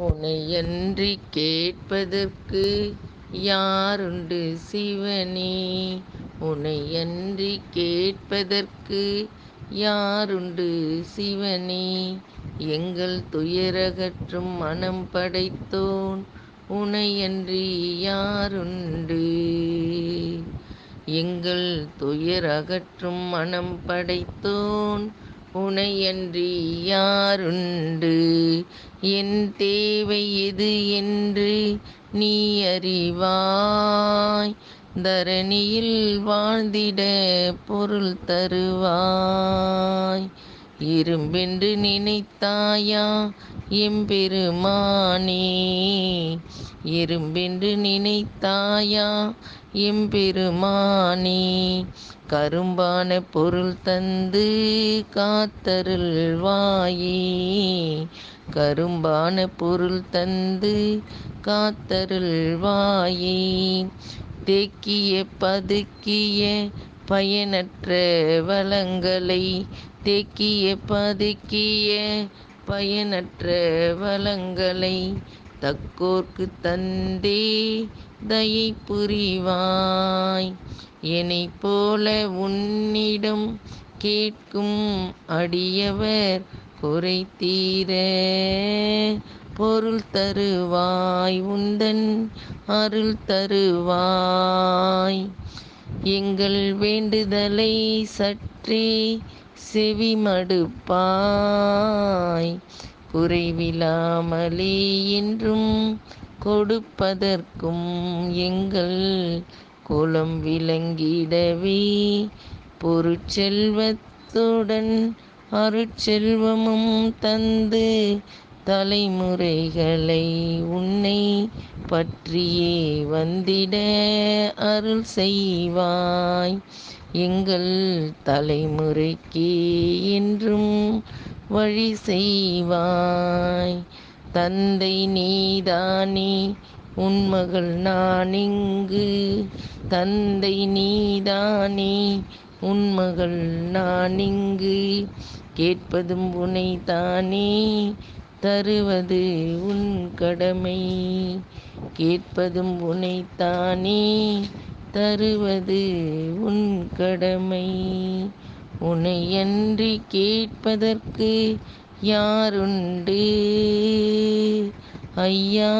உனையன்றி கேட்பதற்கு யாருண்டு சிவனே? உனையன்றி கேட்பதற்கு யாருண்டு சிவனே? எங்கள் துயரகற்றும் மனம் படைத்தோன் உனையன்றி யாருண்டு? எங்கள் துயரகற்றும் மனம் படைத்தோன் உனையன்றி யாருண்டு என் தேவை எது என்று நீ அறிவாய். தரணியில் வாழ்ந்திட பொருள் தருவாய். இரும்பென்று நினைத்தாயா எம்பெருமானே. இரும்பென்று நினைத்தாயா? எம்பெருமானே கரும்பான பொருள் தந்து காத்தருள்வாயே. கரும்பான பொருள் தந்து காத்தருள்வாயே. தேக்கிய பதுக்கிய பயனற்ற வளங்களை தேக்கிய பதுக்கிய பயனற்ற வளங்களை தக்கோர்க்கு தந்தே தயை புரிவாய். என்னை போல உன்னிடம் கேட்கும் அடியவர் குறை தீர பொருள் தருவாய். உந்தன் அருள் தருவாய். எங்கள் வேண்டுதலை சற்றே செவிமடுப்பாய். குறைவிலாமலே என்றும் கொடுப்பதற்கும் எங்கள் குலம் விளங்கிடவே பொருட்செல்வத்துடன் அருட்செல்வமும் தந்து தலைமுறைகளை உன்னை பற்றியே வந்திட அருள் செய்வாய். எங்கள் தலைமுறைக்கே என்றும் வழி செய்வாய். தந்தை நீதானே உன்மகள் நான் இங்கு தந்தை நீதானே உன்மகள் நான் இங்கு கேட்பதும் உனை தானே தருவது உன் கடமை. கேட்பதும் உனை தானே தருவது உன் கடமை. உனையன்றி கேட்பதற்கு யாருண்டு? ஐயா.